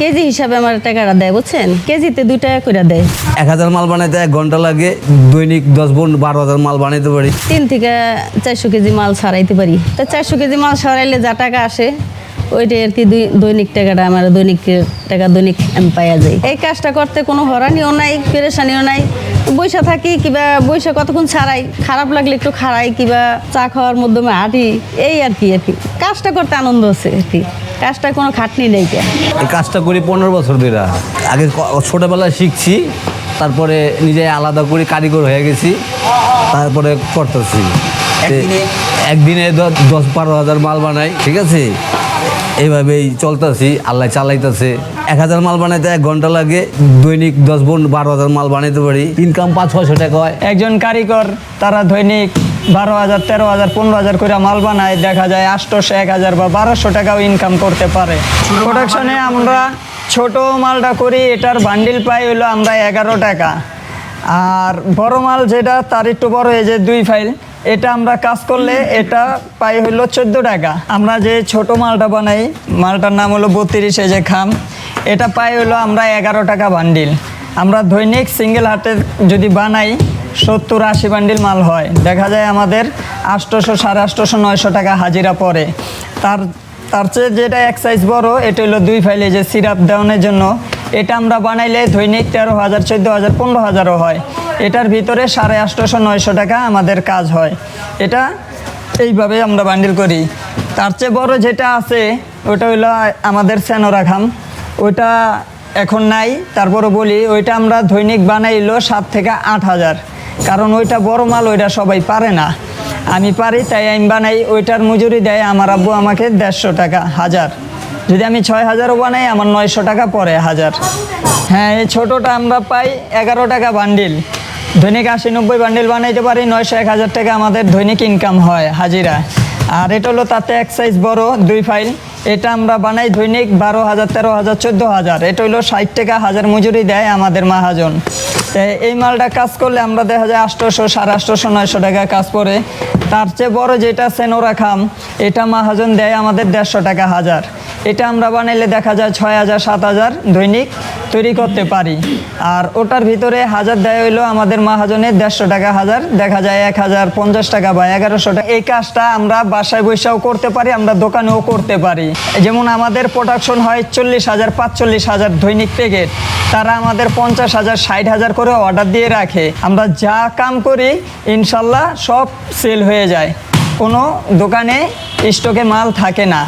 KG হিসাবে আমার টাকাটা দেয় বুঝছেন? কেজিতে দুই টাকা করে দেয়। এক হাজার মাল বানাইতে এক ঘণ্টা লাগে দৈনিক দশ বোন বারো হাজার মাল বানাইতে পারি। তিন থেকে চারশো কেজি মাল সারাইতে পারি। তা চারশো কেজি মাল সারাইলে যা টাকা আসে ওইটাই আর কি দৈনিক টাকাটা আমার দৈনিক টাকা দৈনিক আমি পাইয়া যাই। এই কাজটা করতে কোনো হরানিও নাই পেরেশানিও নাই। বৈশা থাকি কিবা বৈশা কতক্ষণ ছাড়াই খারাপ লাগলে একটু খাড়াই কিবা চা খাওয়ার মাধ্যমে হাঁটি এই আর কি আর কি। কাজটা করতে আনন্দ আছে আর কি। কাজটা কোনো খাটনি নেই কে। এই কাজটা করি পনেরো বছর ধরে। আগে ছোটবেলায় শিখছি তারপরে নিজে আলাদা করে কারিগর হয়ে গেছি তারপরে করতেছি। একদিনে? দশ বারো হাজার মাল বানাই ঠিক আছে? এইভাবেই চলতেছি আল্লাহ চালাইতেছে। এক হাজার মাল বানাইতে এক ঘণ্টা লাগে দৈনিক দশ বোন বারো হাজার মাল বানাইতে পারি। ইনকাম পাঁচ ছয়শো টাকা হয়। একজন কারিগর তারা দৈনিক বারো হাজার তেরো হাজার পনেরো হাজার করে মাল বানায় দেখা যায় আটশোশো এক হাজার বা বারোশো টাকাও ইনকাম করতে পারে। প্রোডাকশনে আমরা ছোট মালটা করি এটার বান্ডিল পাই হলো আমরা এগারো টাকা। আর বড় মাল যেটা তার একটু বড় এই যে দুই ফাইল এটা আমরা কাজ করলে এটা পাই হলো চোদ্দ টাকা। আমরা যে ছোট মালটা বানাই মালটার নাম হলো বত্রিশ এই যে খাম এটা পাই হলো আমরা এগারো টাকা বান্ডিল আমরা দৈনিক সিঙ্গেল হাটের যদি বানাই সত্তর আশি বান্ডিল মাল হয়। দেখা যায় আমাদের আটশোশো সাড়ে আটশোশো নয়শো টাকা হাজিরা পড়ে। তার তার চেয়ে যেটা এক সাইজ বড়, এটা হলো দুই ফাইলে যে সিরাপ দেওয়ানোর জন্য। এটা আমরা বানাইলে দৈনিক তেরো হাজার, চোদ্দ হাজার, পনেরো হাজারও হয়। এটার ভিতরে সাড়ে আটশোশো নয়শো টাকা আমাদের কাজ হয়। এটা এইভাবে আমরা বান্ডিল করি। তার চেয়ে বড় যেটা আছে, ওটা হলো আমাদের সেনোরা খাম। ওইটা এখন নাই, তারপরও বলি, ওইটা আমরা দৈনিক বানাইলো সাত থেকে আট হাজার। কারণ ওইটা বড় মাল, ওইটা সবাই পারে না। আমি পারি, তাই আমি বানাই, ওইটার মজুরি দেয় আমার আব্বু আমাকে দেড়শো টাকা, হাজার। যদি আমি ছয় হাজারও বানাই, আমার নয়শো টাকা পড়ে, হাজার। হ্যাঁ এই ছোটোটা আমরা পাই এগারো টাকা বান্ডিল। দৈনিক আশি নব্বই বান্ডিল বানাইতে পারি, নয়শো এক হাজার টাকা আমাদের দৈনিক ইনকাম হয়, হাজিরা। আর এটা হলো তাতে এক সাইজ বড়, দুই ফাইল। এটা আমরা বানাই দৈনিক বারো হাজার, তেরো হাজার, চোদ্দ হাজার। এটা হলো ষাট টাকা হাজার মজুরি দেয় আমাদের মাহাজন। এই মালটা কাজ করলে আমরা দেখা যায় আটশোশো সাড়ে আটশোশো নয়শো টাকা কাজ করে। তার চেয়ে বড় যেটা সেনোরা খাম, এটা মাহাজন দেয় আমাদের দেড়শো টাকা হাজার। এটা আমরা বানাইলে দেখা যায় ছয় হাজার, সাত হাজার দৈনিক। তৈরি করতে পারি। আর ওটার ভিতরে হাজার দেয় হইল আমাদের মাহাজনের দেড়শো টাকা হাজার, দেখা যায় এক হাজার পঞ্চাশ টাকা বা এগারোশো টাকা। এই কাজটা আমরা বাসায় বৈশাও করতে পারি, আমরা দোকানেও করতে পারি। যেমন আমাদের প্রোডাকশন হয় চল্লিশ হাজার, পাঁচচল্লিশ হাজার দৈনিক প্যাকেট তারা আমাদের পঞ্চাশ হাজার, ষাট হাজার করে অর্ডার দিয়ে রাখে। আমরা যা কাম করি, ইনশাল্লাহ সব সেল হয়ে যায়। কোনো দোকানে স্টকে মাল থাকে না।